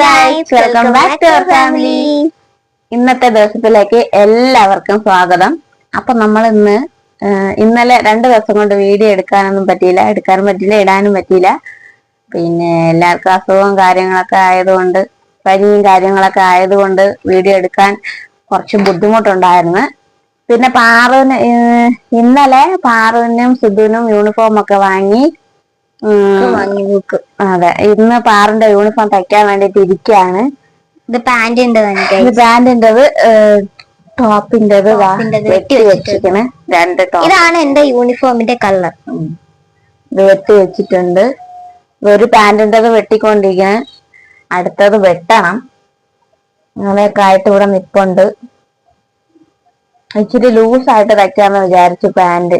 Guys welcome back to family ഇന്നത്തെ ദിവസത്തിലേക്ക് എല്ലാവർക്കും സ്വാഗതം. അപ്പൊ നമ്മൾ ഇന്ന് ഇന്നലെ രണ്ട് ദിവസം കൊണ്ട് വീഡിയോ എടുക്കാനൊന്നും പറ്റിയില്ല എടുക്കാനും പറ്റിയില്ല ഇടാനും പറ്റിയില്ല. പിന്നെ എല്ലാവർക്കും അസുഖവും കാര്യങ്ങളൊക്കെ ആയതുകൊണ്ട് പനിയും കാര്യങ്ങളൊക്കെ ആയതുകൊണ്ട് വീഡിയോ എടുക്കാൻ കുറച്ച് ബുദ്ധിമുട്ടുണ്ടായിരുന്നു. പിന്നെ പാറുവിന് ഇന്നലെ പാറുവിനും സിദ്ധുവിനും യൂണിഫോം ഒക്കെ വാങ്ങി ബുക്ക് അതെ ഇന്ന് പാറിന്റെ യൂണിഫോം തയ്ക്കാൻ വേണ്ടിട്ട് ഇരിക്കാണ്. ഇത് പാന്റിന്റെ ഇത് പാന്റിന്റേത് ടോപ്പിന്റേത് വെട്ടി വെട്ടി രണ്ട് ടോപ്പ് ഇതാണ് എന്റെ യൂണിഫോമിന്റെ കളർ വെട്ടി വെച്ചിട്ടുണ്ട്. ഒരു പാന്റിന്റേത് വെട്ടിക്കൊണ്ടിരിക്കണ്. അടുത്തത് വെട്ടണം. അങ്ങനെയൊക്കെ ആയിട്ട് ഇവിടെ നിപ്പുണ്ട്. ഇച്ചിരി ലൂസായിട്ട് തയ്ക്കാന്ന് വിചാരിച്ചു പാന്റ്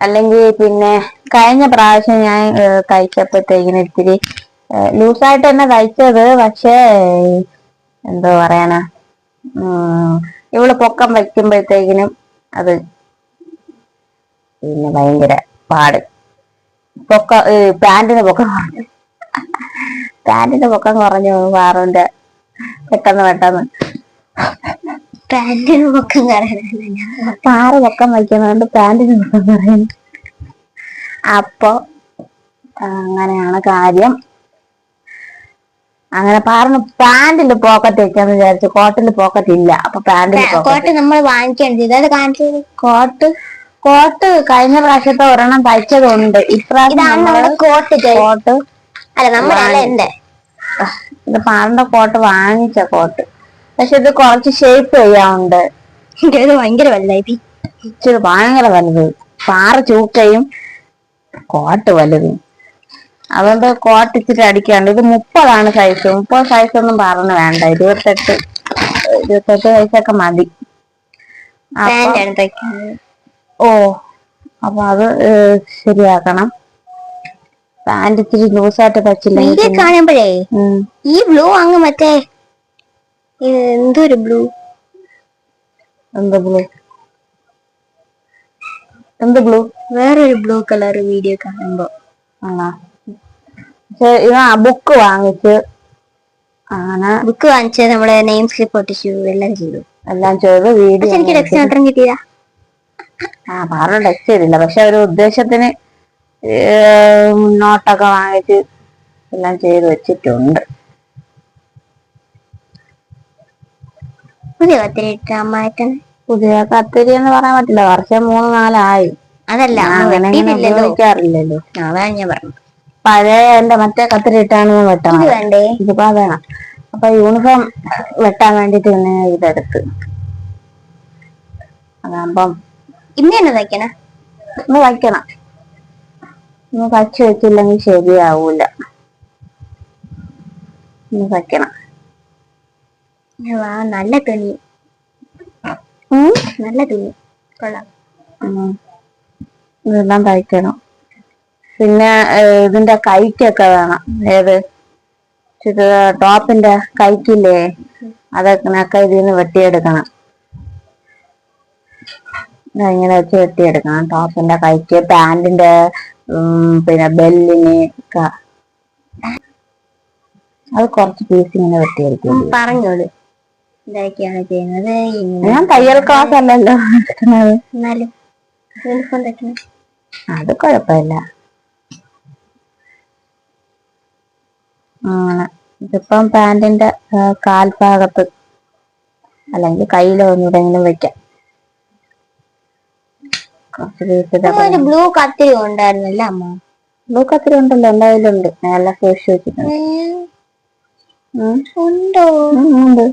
അല്ലെങ്കിൽ പിന്നെ കഴിഞ്ഞ പ്രാവശ്യം ഞാൻ കഴിച്ചപ്പോഴത്തേക്കിന് ഇത്തിരി ലൂസായിട്ട് തന്നെ കഴിച്ചത്. പക്ഷേ എന്തോ പറയാനാ ഇവൾ പൊക്കം വയ്ക്കുമ്പോഴത്തേക്കിനും അത് പിന്നെ ഭയങ്കര പാട്. പൊക്ക പാന്റിന് പൊക്കം കുറഞ്ഞു. പാന്റിന്റെ പൊക്കം കുറഞ്ഞു പാറുന്റെ പെട്ടെന്ന് പെട്ടെന്ന്. പാന്റിന് പൊക്കം കയറാനല്ല പാറ് പൊക്കം വയ്ക്കുന്നതുകൊണ്ട് പാന്റിന് പൊക്കം കുറയുന്നു അപ്പൊ അങ്ങനെയാണ് കാര്യം. അങ്ങനെ പാറിന് പാന്റിൽ പോക്കറ്റ് വെക്കാന്ന് വിചാരിച്ചു കോട്ടിൽ പോക്കറ്റ് ഇല്ല. അപ്പൊ പാന്റിൽ കോട്ട് നമ്മൾ വാങ്ങിക്കാൻ ഇതായത് കാണിച്ചത്? കോട്ട് കോട്ട് കഴിഞ്ഞ പ്രാവശ്യത്തെ ഒരെണ്ണം തയ്ച്ചതുണ്ട്. ഇപ്രാവശ്യം കോട്ട് കോട്ട് അല്ല നമ്മുടെ എന്റെ. ഇത് പാറിന്റെ കോട്ട് വാങ്ങിച്ച കോട്ട്. പക്ഷെ ഇത് കുറച്ച് ഷേപ്പ് ചെയ്യാറുണ്ട് ഇത് ഭയങ്കര വലുതായി. ഇച്ചിരി ഭയങ്കര വലുത്. പാറ ചൂക്കയും കോട്ട് വലുതും. അതുകൊണ്ട് കോട്ട് ഇച്ചിരി അടിക്കാണ്ട് ഇത് മുപ്പതാണ് സൈസ് മുപ്പത് സൈസ് ഒന്നും പറഞ്ഞ് വേണ്ട. ഇരുപത്തെട്ട് ഇരുപത്തെട്ട് സൈസൊക്കെ മതി. ഓ അപ്പൊ അത് ശരിയാക്കണം. പാന്റ് ഇച്ചിരി ലൂസായിട്ട് കാണുമ്പോഴേ ഉം. ഈ ബ്ലൂ അങ്ങ് മറ്റേ എന്തൊരു ബ്ലൂ? എന്താ ബ്ലൂ? എന്ത് ബ്ലൂ? വേറൊരു ബ്ലൂ കളർ വീഡിയോ കാണുമ്പോ. ആണോ? ഇത് ആ ബുക്ക് വാങ്ങിച്ച്. ആണ്? ബുക്ക് വാങ്ങിച്ച് നമ്മൾ നെയിം സ്ലിപ്പ് ഒട്ടിച്ചു എല്ലാം ചെയ്തു. എല്ലാം ചെയ്തു വീഡിയോ എനിക്ക് ടെക്സ്റ്റ് മാത്രം കിട്ടിയതാ. ആ പറഞ്ഞു ടെക്സ്റ്റ് ചെയ്തില്ല. പക്ഷെ ഒരു ഉദ്ദേശത്തിന് നോട്ടൊക്കെ വാങ്ങിച്ച് എല്ലാം ചെയ്ത് വെച്ചിട്ടുണ്ട്. പുതിയ കത്തിരി ഇട്ടാൻ അമ്മായിട്ടൻ പുതിയ കത്തിരി എന്ന് പറയാൻ പറ്റില്ല. വർഷം മൂന്ന് നാലായി. അതല്ല ഉപയോഗിക്കാറില്ലല്ലോ. അതാണ് ഞാൻ പറഞ്ഞത്. പഴയ എന്റെ മറ്റേ കത്തിരി ഇട്ടാണ് വെട്ടണത് വേണ്ടേ? ഇതിപ്പോ അതാണ്. അപ്പൊ യൂണിഫോം വെട്ടാൻ വേണ്ടിട്ട് പിന്നെ ഇതെടുത്ത്. അതാകുമ്പം ഇന്ന് തന്നെ തയ്ക്കണ? ഇന്ന് തയ്ക്കണം. ഇന്ന് തയ്ച്ചു വെച്ചില്ലെങ്കിൽ ശരിയാവൂല. ഇന്ന് വയ്ക്കണം വാ നല്ല തുണി. നല്ല തുണി. കൊള്ളാം. ഇതെല്ലാം തയ്ക്കണം. പിന്നെ ഇതിന്റെ കൈക്കൊക്കെ വേണം. ഏത്? ടോപ്പിന്റെ കൈക്കില്ലേ? അതൊക്കെ ഇതിൽ നിന്ന് വെട്ടിയെടുക്കണം ഇങ്ങനെ വെച്ച് വെട്ടിയെടുക്കണം. ടോപ്പിന്റെ കൈക്ക് പാന്റിന്റെ പിന്നെ ബെല്ലിന് അത് കുറച്ച് പീസ് ഇങ്ങനെ വെട്ടിയെടുക്കും പറഞ്ഞോളൂ. ഇതൊക്കെയാണ് ചെയ്യുന്നത്. ഞാൻ തയ്യൽ ക്ലാസ് അല്ലല്ലോ എടുക്കുന്നത്. എന്നാലും യൂണിഫോം തയ്ക്കണം അത് കുഴപ്പമില്ല. ഇതിപ്പം പാന്റിന്റെ കാൽഭാഗത്ത് അല്ലെങ്കിൽ കയ്യിലോ ഒന്നുടെങ്കിലും വെക്കാം. ബ്ലൂ കത്തിരി ഉണ്ടായിരുന്നല്ല അമ്മ? ബ്ലൂ കത്തിരി ഉണ്ടല്ലോ എന്റെ കയ്യിലുണ്ട് നല്ല സൂക്ഷിച്ചു വെച്ചിട്ടുണ്ട്. ഉണ്ടോ? ഉണ്ട്.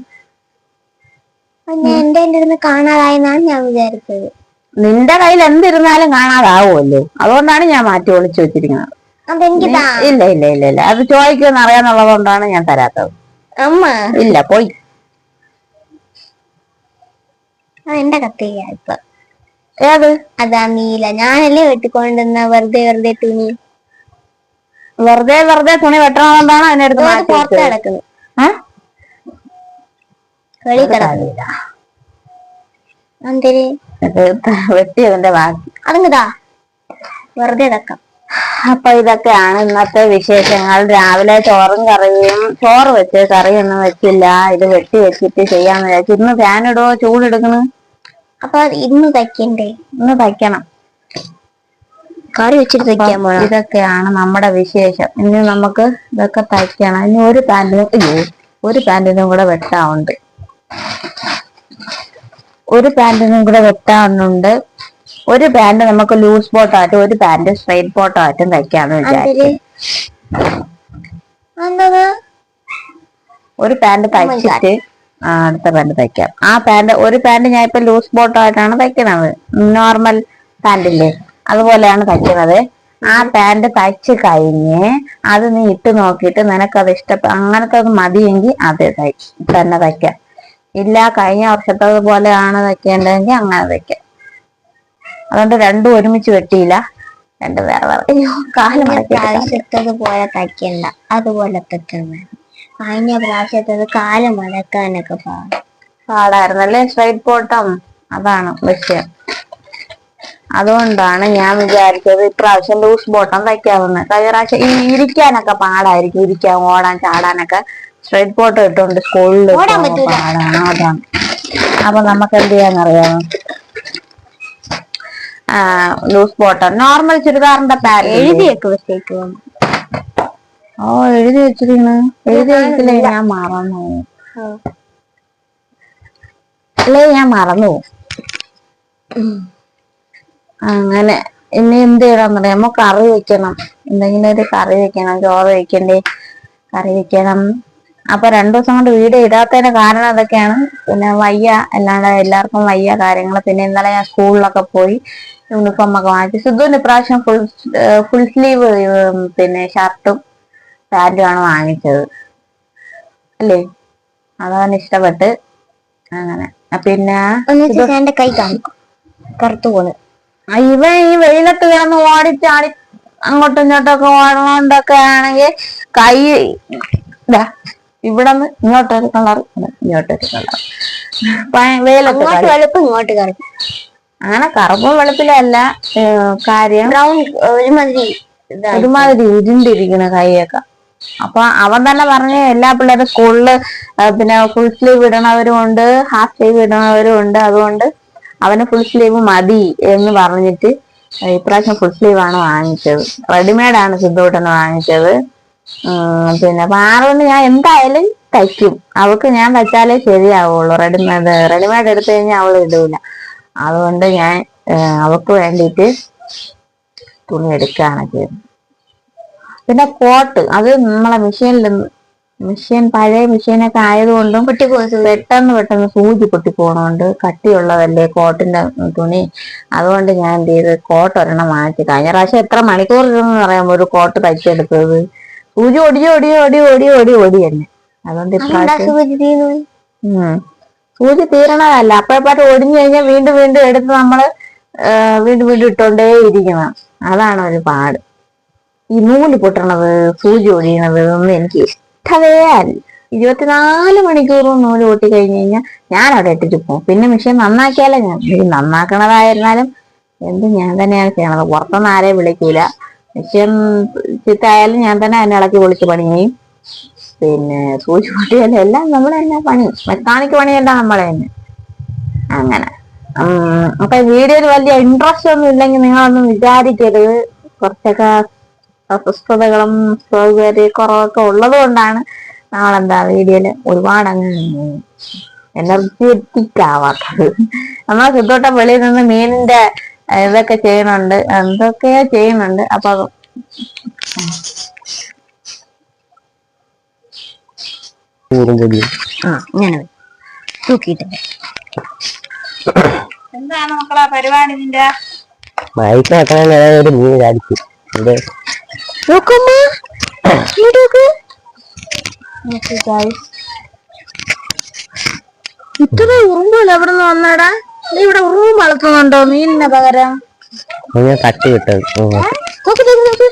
എന്റെ എന്റെ ഇരുന്ന് കാണാതായെന്നാണ് ഞാൻ വിചാരിച്ചത്. നിന്റെ കയ്യിൽ എന്തിരുന്നാലും കാണാതാവുമല്ലോ. അതുകൊണ്ടാണ് ഞാൻ മാറ്റി ഒളിച്ചു വെച്ചിരിക്കുന്നത്. ഇല്ല ഇല്ല ഇല്ല ഇല്ല അത് ചോദിക്കുമെന്ന് അറിയാന്നുള്ളത് കൊണ്ടാണ് ഞാൻ തരാത്തത്. അമ്മ. ഇല്ല പോയി. എന്റെ കത്തില്ല ഇപ്പൊ. ഏത്? അതാ നീല. ഞാനല്ലേ വെട്ടിക്കൊണ്ടിരുന്ന വെറുതെ വെറുതെ തുണി? വെറുതെ വെറുതെ തുണി വെട്ടണമെന്നാണ് അതിനടുത്ത് പുറത്ത് വെച്ചത്. വെളി വെട്ടിയതിന്റെ ബാക്കി. അതങ്ങതാ വെറുതെ തക്കാം അപ്പൊ ഇതൊക്കെയാണ് ഇന്നത്തെ വിശേഷങ്ങൾ. രാവിലെ ചോറും കറിയും ചോറ് വെച്ച് കറിയൊന്നും വെച്ചില്ല ഇത് വെട്ടി വെച്ചിട്ട് ചെയ്യാന്ന് വിചാരിച്ചു ഇന്ന് ഫാൻ ഇടുവോ ചൂടെടുക്കണ് അപ്പൊ ഇന്ന് തയ്ക്കണ്ടേ? ഇന്ന് തയ്ക്കണം. കറി വെച്ചിട്ട് തയ്ക്കാൻ അപ്പൊ ഇതൊക്കെയാണ് നമ്മുടെ വിശേഷം. ഇനി നമുക്ക് ഇതൊക്കെ തയ്ക്കണം. ഇനി ഒരു പാന്റിനും ഒരു പാന്റിനും കൂടെ വെട്ടാറുണ്ട് ഒരു പാന്റിനും കൂടെ വെട്ടാറുണ്ട്. ഒരു പാന്റ് നമുക്ക് ലൂസ് ബോട്ടായിട്ടും ഒരു പാന്റ് സ്ട്രെയിറ്റ് ബോട്ടായിട്ടും തയ്ക്കാന്ന് വിചാരിച്ചു. എന്തത് ഒരു പാന്റ് തയ്ച്ചിട്ട് ആ, അടുത്ത പാന്റ് തയ്ക്കാം. ആ പാന്റ് ഒരു പാന്റ് ഞാൻ ഇപ്പൊ ലൂസ് ബോട്ടായിട്ടാണ് തയ്ക്കണത്. നോർമൽ പാന്റില്ലേ അതുപോലെയാണ് തയ്ക്കുന്നത് ആ പാന്റ് തയ്ച്ച് കഴിഞ്ഞ് അത് നീ ഇട്ട് നോക്കിയിട്ട് നിനക്കത് ഇഷ്ടപ്പെട്ട അങ്ങനത്തെ അത് മതിയെങ്കിൽ അത് തന്നെ തയ്ക്കാം. ഇല്ല കഴിഞ്ഞ വർഷത്തത് പോലെയാണ് വെക്കേണ്ടതെങ്കിൽ അങ്ങനെ വെക്കാം. അതുകൊണ്ട് രണ്ടും ഒരുമിച്ച് വെട്ടിയില്ല. രണ്ടും വേറെ വേറെ. അയ്യോ കാൽ പ്രാവശ്യത്തത് പോലെ തയ്ക്കണ്ട. അതുപോലത്തെ തന്നെ കഴിഞ്ഞ പ്രാവശ്യത്തത് കാലം മടക്കാനൊക്കെ പാടും. പാടായിരുന്നല്ലേ? സ്ട്രൈറ്റ് പോട്ടം അതാണ് വിഷയം. അതുകൊണ്ടാണ് ഞാൻ വിചാരിച്ചത് ഇപ്രാവശ്യം ലൂസ് ബോട്ടം തയ്ക്കാവുന്ന. കഴിഞ്ഞ പ്രാവശ്യം ഈ ഇരിക്കാനൊക്കെ പാടായിരിക്കും. ഇരിക്കാൻ ഓടാൻ ചാടാനൊക്കെ. സ്ട്രൈറ്റ് ഫോട്ടോ ഇട്ടുകൊണ്ട് സ്കൂളിൽ. പാടാണ് അതാണ്. അപ്പൊ നമുക്ക് എന്ത് ചെയ്യാന്നറിയാമോ ലൂസ് ബോട്ടം നോർമൽ ചുരിദാറിന്റെ എഴുതിയൊക്കെ വെച്ചേക്ക് ഓ എഴുതി വെച്ചിരിക്കണ. എഴുതി വെച്ചില്ലേ ഞാൻ മറന്നു അല്ലേ ഞാൻ മറന്നു അങ്ങനെ. ഇനി എന്ത് ചെയ്യണം നമ്മ കറി വെക്കണം. എന്തെങ്കിലും ഒരു കറി വെക്കണം. ചോറ് വെക്കണ്ടേ? കറി വെക്കണം. അപ്പൊ രണ്ടു ദിവസം കൊണ്ട് വീട് ഇടാത്തതിന്റെ കാരണം അതൊക്കെയാണ്. പിന്നെ വയ്യ അല്ലാണ്ട് എല്ലാവർക്കും വയ്യ കാര്യങ്ങൾ പിന്നെ ഇന്നലെ ഞാൻ സ്കൂളിലൊക്കെ പോയി യൂണിഫോം ഒക്കെ വാങ്ങിച്ചു. സിദ്ധുവിന് ഇപ്രാവശ്യം ഫുൾ ഫുൾ സ്ലീവ് പിന്നെ ഷർട്ടും പാന്റുമാണ് വാങ്ങിച്ചത്. അല്ലേ? അതാണ് ഇഷ്ടപ്പെട്ട് അങ്ങനെ. പിന്നെ എന്റെ കൈ കാണിക്കും. കറുത്തു പോണ് ആ, ഇവൻ ഈ വെയിലത്ത് കിടന്ന് ഓടിച്ചാടി അങ്ങോട്ടും ഇങ്ങോട്ടും ഒക്കെ ഓടണോണ്ടൊക്കെ ആണെങ്കിൽ കൈ ഇതാ ഇവിടെ നിന്ന് ഇങ്ങോട്ടൊരു കളർ ഇങ്ങോട്ടൊരു കളർ അങ്ങോട്ട്. വെളുപ്പ് ഇങ്ങോട്ട് കറുപ്പ് അങ്ങനെ കറുപ്പും വെളുപ്പിലല്ല കാര്യം. ബ്രൗൺ ഒരുമാതിരി ഒരുമാതിരി കൈയൊക്കെ. അപ്പൊ അവൻ തന്നെ പറഞ്ഞ എല്ലാ പിള്ളേരും സ്കൂളിൽ പിന്നെ ഫുൾ സ്ലീവ് ഇടണവരും ഉണ്ട് ഹാഫ് സ്ലീവ് ഇടണവരും ഉണ്ട്. അതുകൊണ്ട് അവന് ഫുൾ സ്ലീവ് മതി എന്ന് പറഞ്ഞിട്ട് ഇപ്രാവശ്യം ഫുൾ സ്ലീവ് ആണ് വാങ്ങിച്ചത്. റെഡിമെയ്ഡ് ആണ് സിദ്ധൂട്ടന് വാങ്ങിച്ചത്. പിന്നെ പാറുകൊണ്ട് ഞാൻ എന്തായാലും തയ്ക്കും. അവൾക്ക് ഞാൻ തയ്ച്ചാലേ ശരിയാവുള്ളൂ. റെഡിമേഡ് റെഡിമേഡ് എടുത്തു കഴിഞ്ഞാൽ അവൾ ഇടൂല. അതുകൊണ്ട് ഞാൻ അവൾക്ക് വേണ്ടിയിട്ട് തുണി എടുക്കുകയാണ് ചെയ്തത്. പിന്നെ കോട്ട് അത് നമ്മളെ മെഷീനിൽ മെഷീൻ പഴയ മെഷീനൊക്കെ ആയതുകൊണ്ടും പെട്ടെന്ന് പെട്ടെന്ന് സൂചി പൊട്ടിപ്പോണോണ്ട് കട്ടിയുള്ളതല്ലേ കോട്ടിന്റെ തുണി. അതുകൊണ്ട് ഞാൻ എന്ത് ചെയ്ത് കോട്ട് ഒരെണ്ണം വാങ്ങിച്ചു കഴിഞ്ഞ പ്രാവശ്യം എത്ര മണിക്കൂർ ഇരുന്ന് പറയാമോ ഒരു കോട്ട് തയ്ച്ചെടുത്തത്? സൂചി ഓടി ഓടി ഓടി ഓടി ഓടി ഓടി തന്നെ അതുകൊണ്ട് ഇപ്രാവശ്യം. സൂചി തീരണതല്ല. അപ്പോഴപ്പാട്ട് ഒടിഞ്ഞു കഴിഞ്ഞാൽ വീണ്ടും വീണ്ടും എടുത്ത് നമ്മൾ വീണ്ടും വീണ്ടും ഇട്ടോണ്ടേ ഇരിക്കണം. അതാണ് ഒരു പാട്. ഈ നൂൽ പൊട്ടണത് സൂചി ഒഴിയണത് ഒന്നും എനിക്ക് ഇഷ്ടമേ അല്ല. ഇരുപത്തിനാല് മണിക്കൂറും നൂൽ പൊട്ടി കഴിഞ്ഞു കഴിഞ്ഞാൽ ഞാൻ അവിടെ ഇട്ടിട്ട് പോകും പിന്നെ മെഷീൻ നന്നാക്കിയാലേ ഞാൻ. നന്നാക്കണതായിരുന്നാലും എന്ത് ഞാൻ തന്നെയാണ് ചെയ്യണത്? പുറത്തൊന്നും ആരെയും വിളിക്കൂല. മെഷീൻ ചിത്തായാലും ഞാൻ തന്നെ അതിനെ ഇളക്കി പൊളിച്ച് പണി ചെയ്യും പിന്നെ സൂചി പൊട്ടിയാലും എല്ലാം നമ്മൾ തന്നെ പണി. മെക്കാനിക്ക് പണിയല്ല നമ്മളെ തന്നെ. അങ്ങനെ. അപ്പൊ വീഡിയോയിൽ വലിയ ഇൻട്രസ്റ്റ് ഒന്നും ഇല്ലെങ്കിൽ നിങ്ങളൊന്നും വിചാരിക്കരുത്. കുറച്ചൊക്കെ അസ്വസ്ഥതകളും സൗകര്യക്കുറവൊക്കെ ഉള്ളത് കൊണ്ടാണ് നമ്മളെന്താ വീഡിയോയിൽ ഒരുപാട് അങ്ങ് എനർജറ്റിക് ആവാത്തത്. നമ്മളെ ചുറ്റോട്ടം വെളിയിൽ നിന്ന് മീനിന്റെ ഇതൊക്കെ ചെയ്യണുണ്ട് എന്തൊക്കെയോ ചെയ്യുന്നുണ്ട്. അപ്പൊ ആ ഇങ്ങനെ. തൂക്കിയിട്ട് എന്താണ് മക്കളെ പരിപാടി നിന്റെ? ഒരു മീൻ ഇത്ര ഉറുമ്പല്ല എവിടെ നിന്ന് വന്നടാ? നീ ഇവിടെ ഉറുമ്പ് വളർത്തുന്നുണ്ടോ മീനിന് പകരം? ഞാൻ തട്ടി വിട്ടത്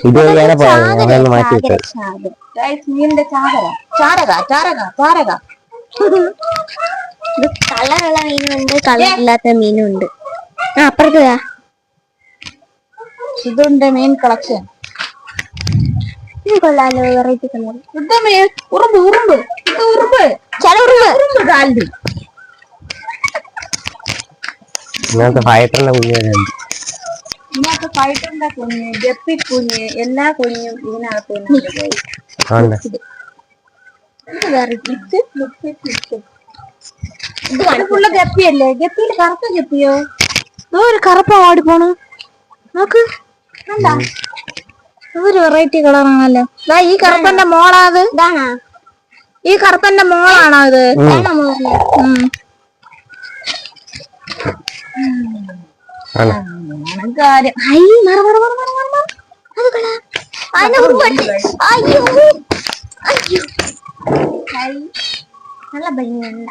ഇതുവരെ വേറെ പോയത് മാറ്റി വിട്ടത് മീനിന്റെ ചാകര. ചാരക ചാരക ചാരക. ഇത് കളറുള്ള മീനുണ്ട് കളറില്ലാത്ത മീനുണ്ട്. ആ അപ്പുറത്ത്. ഇതുണ്ട് മീൻ കളക്ഷൻ ഇത് കൊള്ളാലോ വെറൈറ്റി കളർ ഉറുമ്പ് ഉറുമ്പ്. ഇത് ഉറുമ്പ്. ചില ഉറുമ്പ്. ഉറുമ്പ് കാലിൽ ഇന്നത്തെ ഫൈറ്ററിന്റെ കുഞ്ഞുണ്ട് ഇതിനകത്ത് ഫൈറ്ററിന്റെ കുഞ്ഞ്? ജപ്പി കുഞ്ഞ് എല്ലാ കുഞ്ഞും ഇതിനകത്ത് തന്നെ ഉണ്ട്. ഉണ്ട് ഇത്? ഫുള്ള് ഗപ്പിയല്ലേ? ഗപ്പിയിൽ കറുത്ത ഗപ്പിയോ? ഇതോ ഒരു കറുപ്പ ഓടിപ്പോണ് നോക്ക്. കണ്ടാ? ഒരു വെറൈറ്റി കളറാണല്ലോ ദാ ഈ കറുപ്പന്റെ മോളാത് ഇതാണോ? ഈ കറുപ്പന്റെ മോളാണോ ഇത്? കാര്യം. ഹൈ മറ മറ മറ മറ മറ മറ. അത് കൊള്ളാം. അതിനെ ഉറുമ്പ് കടിച്ച്. അയ്യോ. അയ്യോ. ഹൈ. നല്ല ഭംഗിയുണ്ട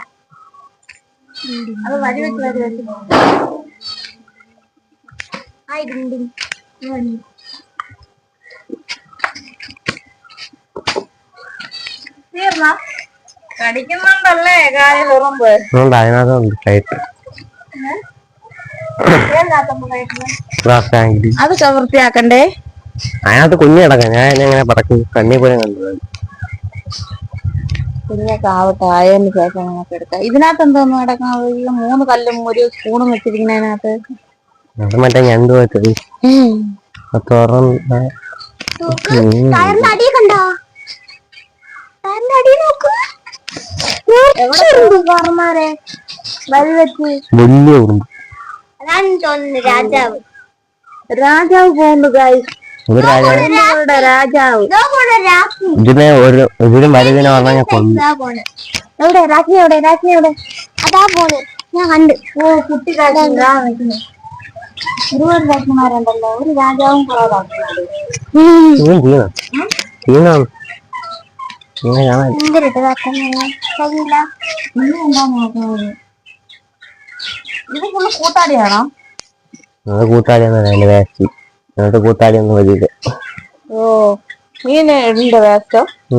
അത് വരി വെച്ച് വരി വെച്ച്. Hi ding ding. തീർന്നോ കടിക്കുന്നുണ്ടല്ലേ? ഉണ്ട് അതിനകത്തുണ്ട് അത് വൃത്തിയാക്കണ്ടേ അതിനകത്ത് കുഞ്ഞു കിടക്കാം. ഞാൻ എങ്ങനെ പറക്കും കണ്ണി പോലെ കണ്ടത് കുഞ്ഞൊക്കെ ആവട്ടെ ആയതിനു ശേഷം നമുക്ക് എടുക്കാം. ഇതിനകത്ത് എന്തോന്ന് കിടക്കാം മൂന്ന് കല്ലും ഒരു സ്പൂണും വെച്ചിരിക്കുന്നതിനകത്ത് അത് മറ്റേ ഞണ്ട് വെച്ചത് തുറന്ന ടയറിന്റെ അടി കണ്ടോ? ടയറിന്റെ അടി നോക്കൂ. പറഞ്ഞാരെ വരി വെച്ച് വലിയ ഉറുമ്പ്. രാജാവ്. രാജാവ് പോകുന്നു ഗായ് ഒരു രാജാവ്. ഇതിനെ ഒരു ഇതിലും വലുതിനെ പറഞ്ഞാൽ ഞാൻ കൊന്നു. എവിടെ? രാജ്ഞി എവിടെ? രാജ്ഞി എവിടെ? അതാ പോണ്. ഞാൻ കണ്ട്. ഓ കുട്ടി. ഒരുപാട് രാജ്ഞിമാരുണ്ടല്ലോ. ഒരു രാജാവും കുറവാണ് രാജ്ഞിമാരും ഇതും തീർന്നു തീർന്നാണ് ഇങ്ങനെ കാണാൻ. എന്തിട്ട് കഴിയില്ല ഇനി എന്താ നോക്കുന്നത്? ഇത് കൂട്ടാളിയാണോ കൂട്ടാടി ഒന്നും അതിന്റെ വേസ്റ്റ്. എന്നിട്ട് കൂട്ടാടി ഒന്നും വരില്ല. ഓ മീൻ ഉണ്ട് വേസ്റ്റോ? ഓ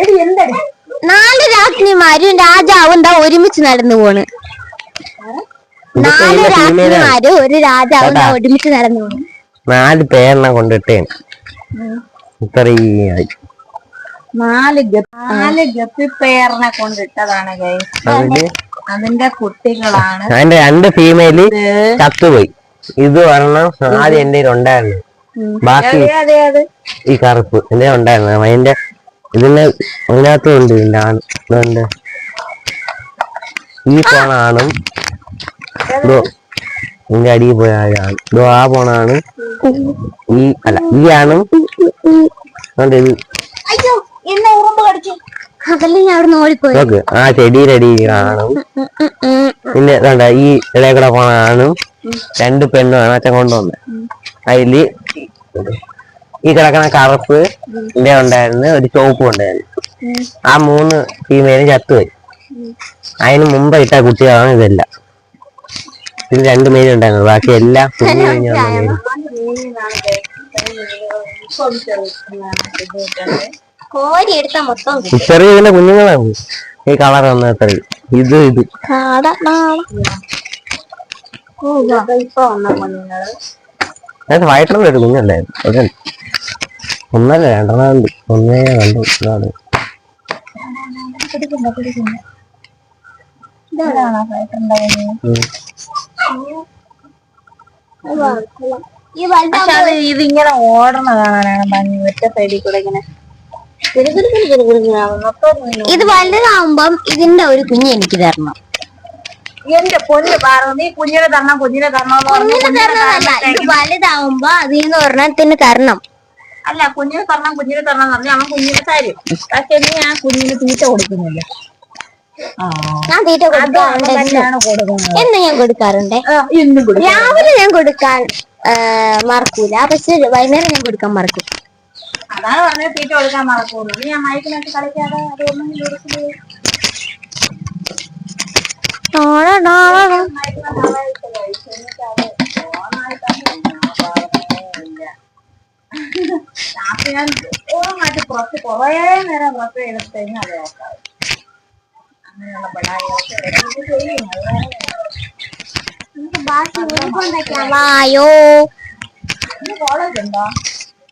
എടി എന്തടി? നാല് രാജ്ഞിമാരും രാജാവും എന്താ ഒരുമിച്ച് നടന്നു പോണ്. നാല് രാജ്ഞിമാരും ഒരു രാജാവും ദാ ഒരുമിച്ച് നടന്നു പോണ്. നാല് പേരെണ്ണം കൊണ്ടിട്ടേ ഇത്രയായി നാല് ഗപ്പി നാല് ഗപ്പി പേരിനെ കൊണ്ടിട്ടതാണ് ഗൈസ്. അതിന്റെ കുട്ടികളാണ്. അതിന്റെ രണ്ട് ഫീമെയിൽ ചത്തുപോയി. ഇത് ഒരെണ്ണം ആദ്യം എന്റെ ഉണ്ടായിരുന്നു. ബാക്കി അതെ അതെ അതെ ഈ കറുപ്പ് എന്റെ ഉണ്ടായിരുന്നു. അതിന്റെ ഇതിന്റെ അതിനകത്തും ഉണ്ട് ഇതിന്റെ ഈ പോണാണും ഇതോ ഇതിന്റെ അടിയിൽ പോയ ആളാണ് ഇതോ ആ പോണാണ് ഈ അല്ല ഈ ആണ് ഇത് അയ്യോ എന്നെ ഉറുമ്പ് കടിച്ചു അതല്ലേ ഞാൻ അവിടെ ഓടിപ്പോയി നോക്ക്. ആ ചെടിയുടെ അടിയിൽ കാണും. പിന്നെ വേണ്ട ഈ ഇടയിൽ കൂടെ പോണ രണ്ട് പെണ്ണുമാണ് അച്ഛൻ കൊണ്ടുവന്നത് അതിൽ ഈ കിടക്കണ കറുപ്പ് ഇതിന്റെ ഉണ്ടായിരുന്നു ഒരു ചുവപ്പും ഉണ്ടായിരുന്നു. ആ മൂന്ന് ഫീമെയിലും ചത്തുപോയി. അതിന് മുമ്പ് ഇട്ട കുട്ടികളാണ് ഇതെല്ലാം. ഇതിൽ രണ്ട് മെയിൽ ഉണ്ടായിരുന്നു. ബാക്കി എല്ലാം കുഞ്ഞു വന്ന കോരി എടുത്ത മൊത്തം ചെറിയ ഇതിന്റെ കുഞ്ഞുങ്ങളാണ്. ഈ കളർ വന്ന ഇത് ഇത്. വയറ്റിലുള്ള ഒരു ഒരു ഒന്നല്ല രണ്ടെണ്ണം ഒന്നേ കണ്ടു ഇതാണ്. ഇതിങ്ങനെ ഓടണ കാണാനാണ് ഭംഗി. ഒറ്റ സൈഡിൽ കൂടെ ഇങ്ങനെ ഇത് വലുതാവുമ്പം ഇതിന്റെ ഒരു കുഞ്ഞ് എനിക്ക് തരണം. എന്റെ പൊന്ന് പാറു നീ കുഞ്ഞിനെ തരണം കുഞ്ഞിനെ തരണം കുഞ്ഞിനെ തരണമല്ല ഇത് വലുതാവുമ്പോ അതിൽ നിന്ന് ഒരെണ്ണത്തിന് തരണം. അല്ല കുഞ്ഞിനെ തരണം കുഞ്ഞിനെ തരണം എന്ന് പറഞ്ഞാൽ അവൻ കുഞ്ഞിനെ തരും. പക്ഷെ നീ ആ കുഞ്ഞിന് തീറ്റ കൊടുക്കുന്നില്ല. ഞാൻ തീറ്റ കൊടുക്കാറുണ്ട് എന്ന് ഞാൻ കൊടുക്കാറുണ്ട്. രാവിലെ ഞാൻ കൊടുക്കാൻ മറക്കൂല. പക്ഷെ വൈകുന്നേരം ഞാൻ കൊടുക്കാൻ മറക്കും. അതാണ് പറഞ്ഞത് തീറ്റ കൊടുക്കാൻ മറക്കുന്നു നീ ഞാൻ മയക്കിനൊക്കെ കളിക്കാതെ അതൊന്നും. രാത്രി ഞാൻ ഓണമായിട്ട് പുറത്ത് കുറേ നേരം പുറത്ത് എടുത്ത് കഴിഞ്ഞാൽ അത് ഓഫാവും. അങ്ങനെയുള്ള ഇടയ്ക്ക് ചെയ്യും. അത് വേറെ കാര്യം. ബാക്കി കോളേജ് വായോ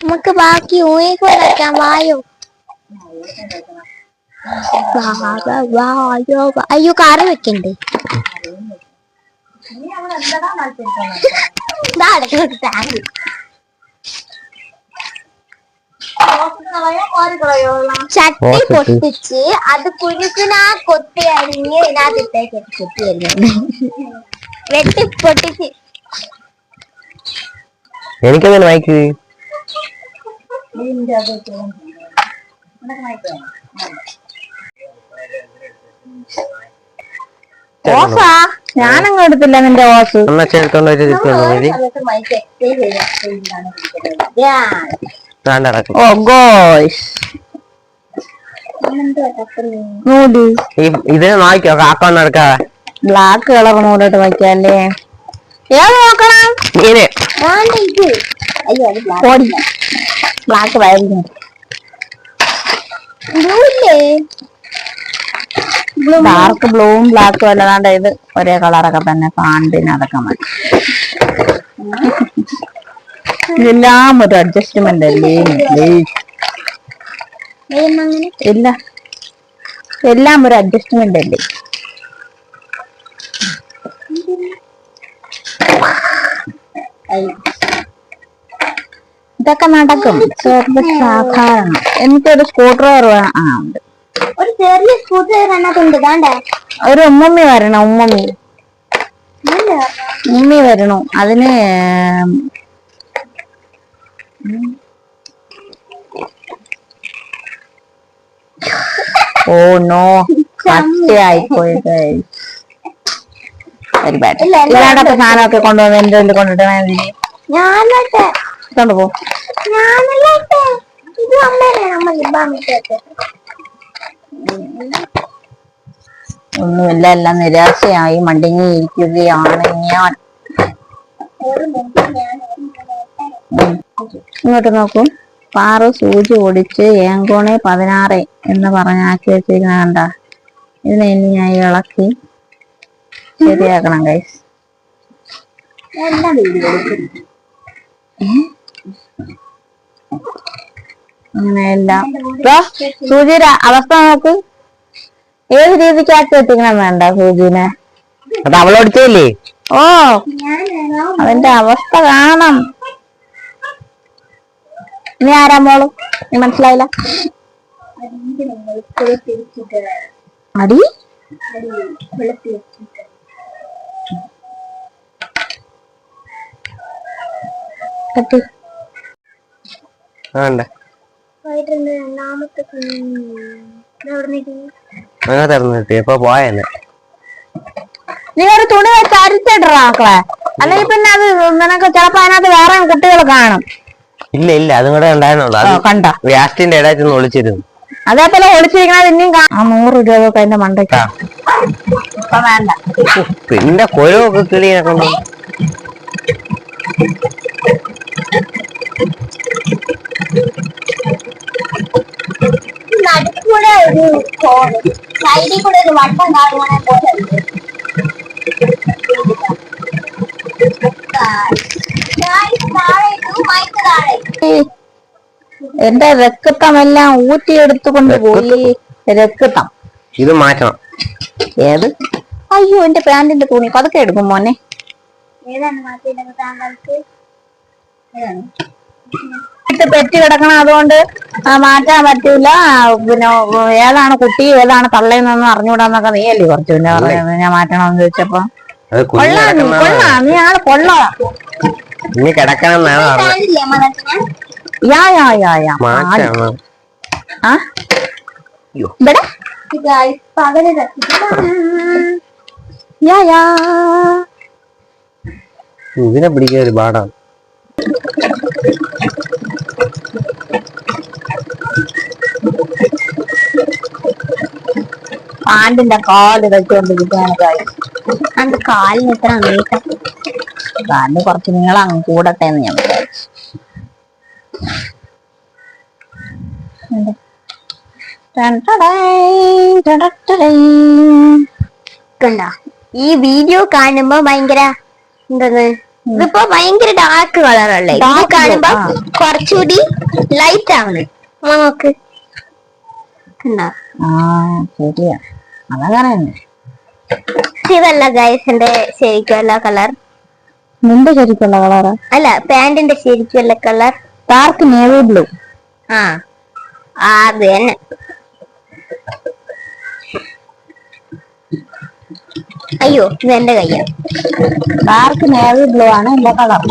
നമുക്ക് ബാക്കി ഊരിക്കൊണ്ടൊക്കെയാ വായോ? വാ, വാ, വായോ വാ. അയ്യോ കറി വെക്കണ്ടേ. ചട്ടി പൊട്ടിച്ച് അത് കുരുക്കിനാ കൊത്തി അരിഞ്ഞ് ഇതിനകത്തിട്ടേക്ക് കൊത്തി അരിഞ്ഞു വെട്ടി പൊട്ടിച്ച്. എനിക്കതിന് വായിക്ക് ഓസാ ഞാനങ്ങ് എടുത്തില്ല നിന്റെ ഓസ് ഓ ഗോയ്സ്. ഇത് നോക്കിയോ? കാക്കൊന്നും എടുക്കാതെ ബ്ലാക്ക് കളർ നൂലിട്ട് വയ്ക്കല്ലേ ഏത് നോക്കണം? അയ്യോ അത് ബ്ലാക്ക് ബ്ലാക്ക് വയറിങ് ഡാർക്ക് ബ്ലൂവും ബ്ലാക്കും അല്ലാണ്ട് ഇത് ഒരേ കളറൊക്കെ തന്നെ. പാണ്ടിന് അതൊക്കെ മതി. ഇതെല്ലാം ഒരു അഡ്ജസ്റ്റ്മെന്റ് അല്ലേ? ഇല്ല? എല്ലാം ഒരു അഡ്ജസ്റ്റ്മെന്റ് അല്ലേ? ഇതൊക്കെ നടക്കും. ചെറിയ സാധാരണ. എനിക്കൊരു സ്ക്രൂ ഡ്രൈവർ വേണം ആ ഉണ്ട്. ഒരു ചെറിയ സ്കൂട്ടർ അതിനകത്തുണ്ട്. താണ്ടേ ഒരു ഉമ്മമ്മി വരണം ഉമ്മമ്മി. ഉമ്മി വരണു. അതിന് ഓ നോ. ആയി പോയി വെരി ബാഡ് ഇല്ല, ഇല്ല, ഇല്ലാണ്ടൊക്കെ സാധനമൊക്കെ കൊണ്ടുവന്ന് എന്റെ കൊണ്ടിട്ട് ഞാനട്ടെ ഒന്നുമില്ല എല്ലാം നിരാശയായി മണ്ടിങ്ങിയിരിക്കുകയാണ് ഞാൻ. ഇങ്ങോട്ട് നോക്കൂ. പാറ സൂചി ഓടിച്ച് ഏങ്കോണെ പതിനാറ് എന്ന് പറഞ്ഞാക്കി വെച്ചിരിക്കുന്ന കണ്ട. ഇതിനെ ഇനി ഞാൻ ഇളക്കി ശരിയാക്കണം കൈസ് അങ്ങനെ എല്ലാം ദാ, സൂചിയുടെ അവസ്ഥ നോക്ക്. ഏത് രീതിക്ക് ആക്കി വേണ്ട സൂചിനെ? അത് അവളോടിച്ചല്ലേ ഓ അതിന്റെ അവസ്ഥ കാണാം നീ ആരാ മോൾ? നീ മനസ്സിലായില്ല? അടി. കെട്ടി. ഇപ്പൊ പോയെന്നെ നീ ഒരു തുണി വെച്ച് മക്കളെ. അല്ലെങ്കിൽ പിന്നെ അത് നിനക്ക് ചിലപ്പോ അതിനകത്ത് വേറെ കുട്ടികൾ കാണും. ഇല്ല ഇല്ല. അതും കൂടെ ഉണ്ടായിരുന്നുള്ളൂ. ഓ, അത് കണ്ട? വ്യാസ്റ്റിന്റെ ഇടയിൽ നിന്ന് ഒളിച്ചിരുന്നു. അതേപോലെ ഒളിച്ചിരിക്കണത് ഇനിയും ആ നൂറ് രൂപ അതിന്റെ മണ്ടയ്ക്ക്. വേണ്ട. പിന്നെ കൊലവൊക്കെ കിളിയെ നടുക്കൂടെ ഒരു കോണ് സൈഡിൽ കൂടെ ഒരു വട്ടം കാണുവാനെ പോലെ. എന്റെ രക്തമെല്ലാം ഊറ്റിയെടുത്തുകൊണ്ട് പോയി. രക്തം. ഇത് മാറ്റണം. ഏത്? അയ്യോ എന്റെ പാന്റിന്റെ തുണി. പതുക്കെ എടുക്കും മോനെ. ഏതാണ് മാറ്റേണ്ടത് താങ്കൾക്ക് ഏതാണ്? ഇട്ട് പെറ്റി കിടക്കണം അതുകൊണ്ട് മാറ്റാൻ പറ്റൂല. പിന്നെ ഏതാണ് കുട്ടി ഏതാണ് തള്ളയെന്നൊന്നും അറിഞ്ഞുകൂടാന്നൊക്കെ നീയല്ലേ കുറച്ചു പിന്നെ പറയുന്നത് ഞാൻ മാറ്റണമെന്ന് ചോദിച്ചപ്പോ. കൊള്ളാം കൊള്ളാം നീ ആൾ കൊള്ളാം. കിടക്കണം പറഞ്ഞത് യാ യാ യാ യാ. ആ. ഇവിടെ? യാ യാ. ഇതിനെ പിടിക്കാൻ ഒരു പാടാണ് പാണ്ടിന്റെ കാൽ വെച്ചോണ്ടിരിക്കുകയാണ് കാര്യം അന്റെ കാലിന് ഇത്ര നീട്ടം കാലിന് കുറച്ച് നിങ്ങൾ അങ്ങ് കൂടട്ടെ എന്ന് ഞാൻ വിചാരിച്ചു. കണ്ട? ഈ വീഡിയോ കാണുമ്പോ ഭയങ്കര എന്താണ് ഇതിപ്പോ ഭയങ്കര ഡാർക്ക് കളറല്ലേ ഇത് Dark കാണുമ്പോ കുറച്ചുകൂടി ലൈറ്റ് ആണ്. നമുക്ക് നോക്ക്. കണ്ടോ? ആ ശരിയാ. അതങ്ങനെ തന്നെ ഇതല്ല ഗൈസിന്റെ ശരിക്കുള്ള കളർ നിന്റെ ശരിക്കുള്ള കളറാ അല്ല പാന്റിന്റെ ശരിക്കുള്ള കളർ ഡാർക്ക് നേവി ബ്ലൂ ആ, അത് തന്നെ. അയ്യോ ഇത് എന്റെ കയ്യാ. ഡാർക്ക് നേവി ബ്ലൂ ആണ് എന്റെ കളർ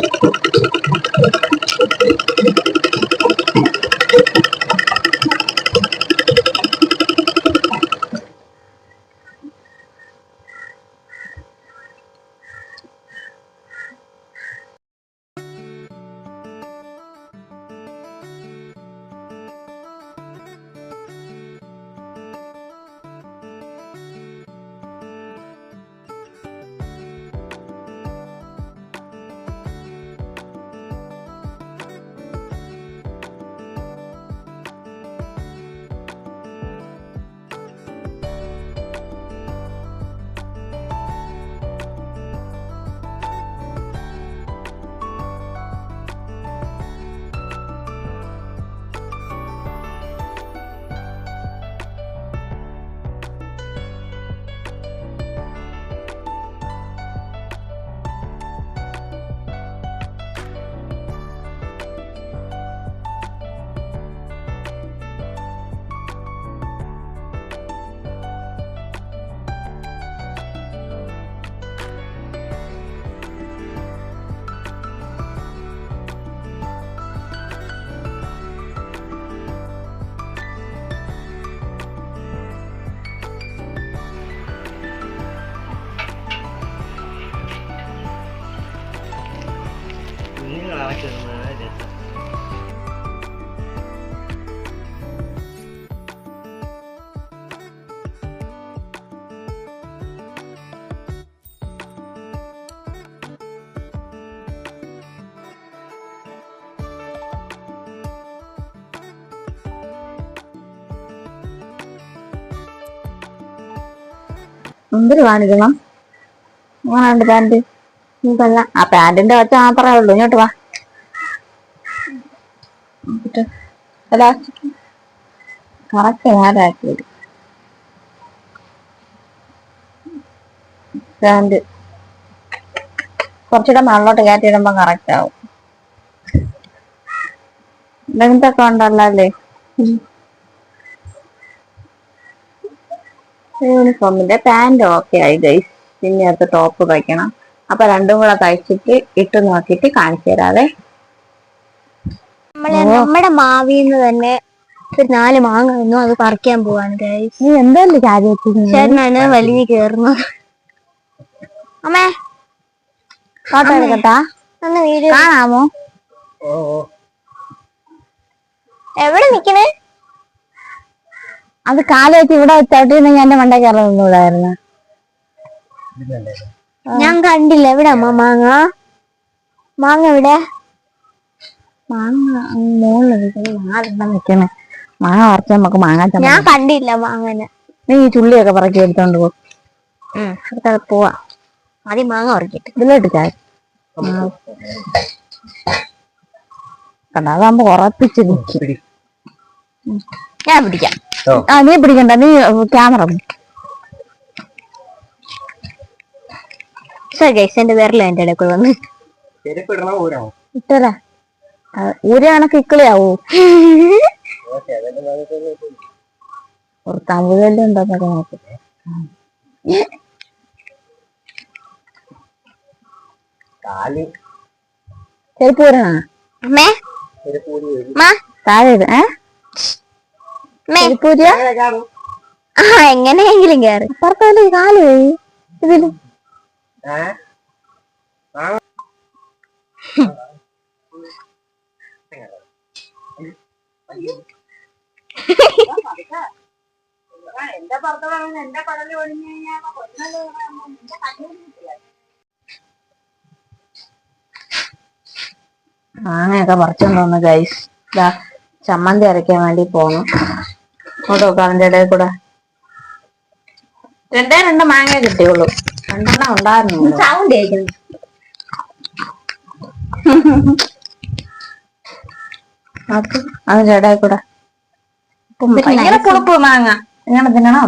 എന്തൊരു കാണിക്കണം അങ്ങനെയുണ്ട് പാന്റ് ഇതല്ല ആ പാൻറിന്റെ ഒച്ച മാത്രമേ ഉള്ളൂ. ഇങ്ങോട്ട് വാ. കറക്റ്റ് നേരാക്കിയത് പാന്റ്. കുറച്ചുകൂടെ മുകളിലോട്ട് കയറ്റിയിടുമ്പോ കറക്റ്റ് ആവും. ലെങ്ത് ഒക്കെ ഉണ്ടല്ലോ അല്ലേ? യൂണിഫോമിന്റെ പാന്റ് ഓക്കെ ആയി ഗൈസ് പിന്നെ അത് ടോപ്പ് തയ്ക്കണം അപ്പൊ രണ്ടും കൂടെ തയ്ച്ചിട്ട് ഇട്ട് നോക്കിയിട്ട് കാണിച്ചു തരാതെ നമ്മുടെ മാവിന്ന് തന്നെ ഒരു നാല് മാങ്ങ വന്നു. അത് പറിക്കാൻ പോവാണ് ഗൈസ് നീ എന്തല്ലേ കാര്യം ചേട്ടനാണ് വലിയ കേറുന്നത്. അമ്മേ. ഫോട്ടോ എടുക്കട്ടാ? ഒന്ന് വീഡിയോ കാണാമോ? എവിടെ നിക്കണേ? അത് കാൽ വെച്ച് ഇവിടെ ചവിട്ടിയിരുന്നെങ്കിൽ എന്റെ മണ്ട കയറി നിന്നൂടായിരുന്നു ഞാൻ കണ്ടില്ല. എവിടെ? അമ്മ മാങ്ങ? മാങ്ങ എവിടെ? മാങ്ങ മുകളിൽ മാങ്ങ നിക്കണേ മാങ്ങ പറിച്ച് നമുക്ക് മാങ്ങാ ഞാൻ കണ്ടില്ല മാങ്ങനെ. നീ ഈ ചുള്ളിയൊക്കെ പറക്കി എടുത്തോണ്ട് പോകും അടുത്ത പോവാ. ആദ്യം മാങ്ങ ഉറക്കിട്ട് ഇതിലോട്ട് ചായ കണ്ട? അതാകുമ്പോ ഉറപ്പിച്ച് നിൽക്കും ഞാൻ പിടിക്കാം. ആ നീ പിടിക്കണ്ട നീ ക്യാമറ സർ ഗൈസ് എന്റെ വിരല എന്റെ ഇടയ്ക്ക് വന്ന്. ഇട്ടരാ ഊരാണ് കിക്കിളിയാവോ? തമ്പുതല്ലേ ഉണ്ടോന്നൊക്കെ നോക്ക്. ചെരുപ്പ് ഊരണ? അമ്മേ. മാ താഴെ ഏ? ആ എങ്ങനെയെങ്കിലും കേറി. പറക്കാൽ കാൽ പോയി. ഇതിൽ. മാങ്ങയൊക്കെ പറിച്ചോണ്ട് വന്ന് ഗൈസ് ചമ്മന്തി അരയ്ക്കാൻ വേണ്ടി പോന്നു. അങ്ങോട്ടോ അതിന്റെ ഇടയിൽ കൂടെ. രണ്ടേ രണ്ട് മാങ്ങ കിട്ടിയുള്ളൂ. രണ്ടെണ്ണം ഉണ്ടായിരുന്നു സൗണ്ട് കേൾക്കുന്നു അത് അതിന്റെ ഇടയിൽ കൂടെ. ഭയങ്കര പുളിപ്പ് മാങ്ങ. ഇങ്ങനെ തിന്നണോ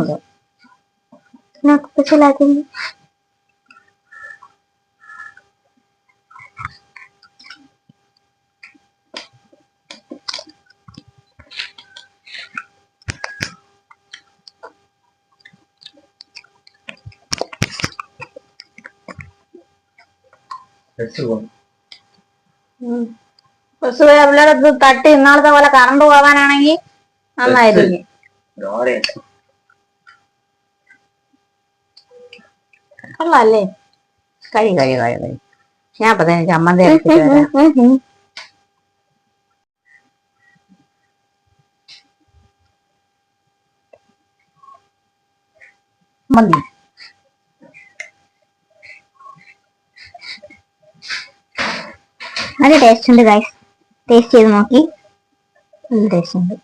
പിള്ളേരത് തട്ടി ഇന്നാളത്തെ പോലെ കറണ്ട് പോവാനാണെങ്കിൽ നന്നായിരിക്കും. കൊള്ളാല്ലേ? കഴി കഴി കഴി കഴി ഞാൻ അപ്പൊ തന്നെ ചമ്മന്തി അരച്ചിട്ട് വരാം മതി നല്ല ടേസ്റ്റ് ഉണ്ട് ഗൈസ് ടേസ്റ്റ് ചെയ്ത് നോക്കി. നല്ല ടേസ്റ്റ് ഉണ്ട്.